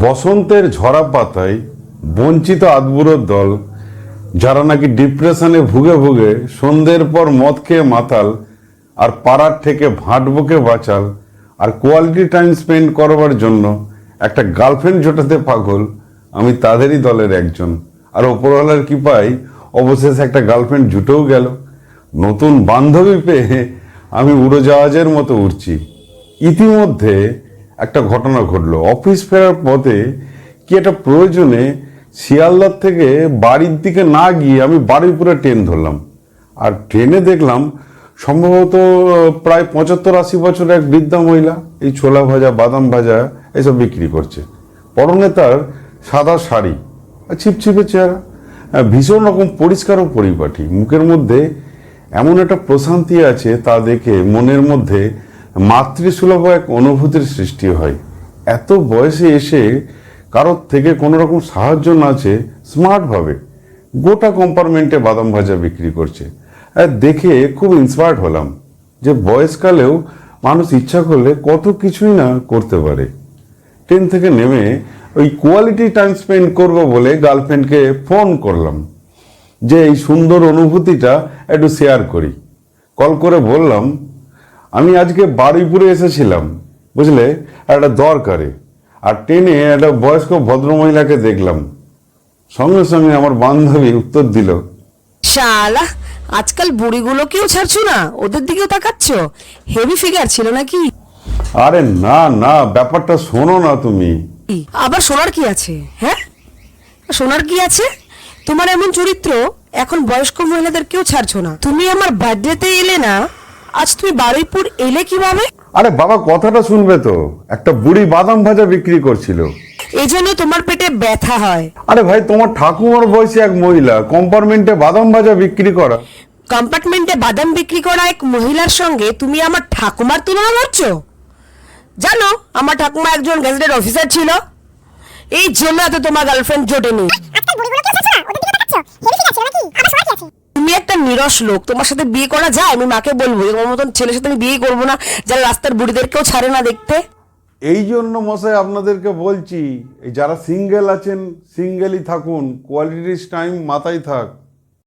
বসন্তের ঝরা পাতায় বঞ্চিত আদবুড়োর দল, যারা নাকি ডিপ্রেশনে ভুগে ভুগে সন্ধ্যের পর মদ খেয়ে মাতাল আর পাড়ার থেকে ভাঁটবুকে বাঁচাল আর কোয়ালিটি টাইম স্পেন্ড করবার জন্য একটা গার্লফ্রেন্ড জোটাতে পাগল, আমি তাদেরই দলের একজন। আর ওপরওয়ালার কৃপায় অবশেষে একটা গার্লফ্রেন্ড জুটেও গেল। নতুন বান্ধবী পেয়ে আমি উড়োজাহাজের মতো উড়ছি। ইতিমধ্যে একটা ঘটনা ঘটলো। অফিস ফেরার পথে কি একটা প্রয়োজনে শিয়ালদার থেকে বাড়ির দিকে না গিয়ে আমি বারুইপুরে ট্রেন ধরলাম। আর ট্রেনে দেখলাম সম্ভবত প্রায় পঁচাত্তর আশি বছরের এক বৃদ্ধা মহিলা, এই ছোলা ভাজা, বাদাম ভাজা এসব বিক্রি করছে। পরনে তার সাদা শাড়ি, আর ছিপছিপে চেহারা। ভীষণ রকম পরিষ্কার ও পরিপাটি। মুখের মধ্যে এমন একটা প্রশান্তি আছে তা দেখে মনের মধ্যে মাতৃসুলভ এক অনুভূতির সৃষ্টি হয়। এত বয়সে এসে কারোর থেকে কোনো রকম সাহায্য না চেয়ে স্মার্টভাবে গোটা কম্পার্টমেন্টে বাদাম ভাজা বিক্রি করছে। আর দেখে খুব ইন্সপায়ার্ড হলাম যে বয়সকালেও মানুষ ইচ্ছা করলে কত কিছুই না করতে পারে। ট্রেন থেকে নেমে ওই কোয়ালিটি টাইম স্পেন্ড করব বলে গার্লফ্রেন্ডকে ফোন করলাম যে এই সুন্দর অনুভূতিটা একটু শেয়ার করি। কল করে বললাম আমি আজকে বারুইপুরে এসেছিলাম বুঝলে? একটা দরকারে। আর ট্রেনে একটা বয়স্ক ভদ্রমহিলাকে দেখলাম। সঙ্গে সঙ্গে আমার বান্ধবী উত্তর দিল শালা আজকাল বুড়িগুলোকেও ছাড়ছো না? ওদের দিকেও তাকাচ্ছ? হেভি ফিগার ছিল নাকি? আরে না না ব্যাপারটা শোনো না তুমি। আবার সোনার কি আছে হ্যাঁ? সোনার কি আছে? তোমার এমন চরিত্র এখন বয়স্ক মহিলাদেরকেও ছাড়ছো না। তুমি আমার বার্থডেতে এলে না আজ তুমি বারুইপুর এলে কীভাবে? আরে বাবা কথাটা শুনবে তো। একটা বুড়ি বাদাম ভাজা বিক্রি করছিল। এই জন্য তোমার পেটে ব্যথা হয়। আরে ভাই তোমার ঠাকুমার বয়সী এক মহিলা কম্পার্টমেন্টে বাদাম ভাজা বিক্রি করা। কম্পার্টমেন্টে বাদাম বিক্রি করা এক মহিলার সঙ্গে তুমি আমার ঠাকুমার তুলনা করছ? জানো আমার ঠাকুমা একজন গেজেটেড অফিসার ছিল। এই জন্য এত তোমার গার্লফ্রেন্ড জোটেনি। নিরস লোক। তোমার সাথে বিয়ে করা যায়? আমি মাকে বলব তোমার মতন ছেলের সাথে আমি বিয়ে করব না যারা রাস্তার বুড়িদেরকেও ছাড়ে না দেখতে। এই জন্য মশাই আপনাদেরকে বলছি যারা সিঙ্গেল আছেন সিঙ্গেলই থাকুন কোয়ালিটিস টাইম মাথায় থাক।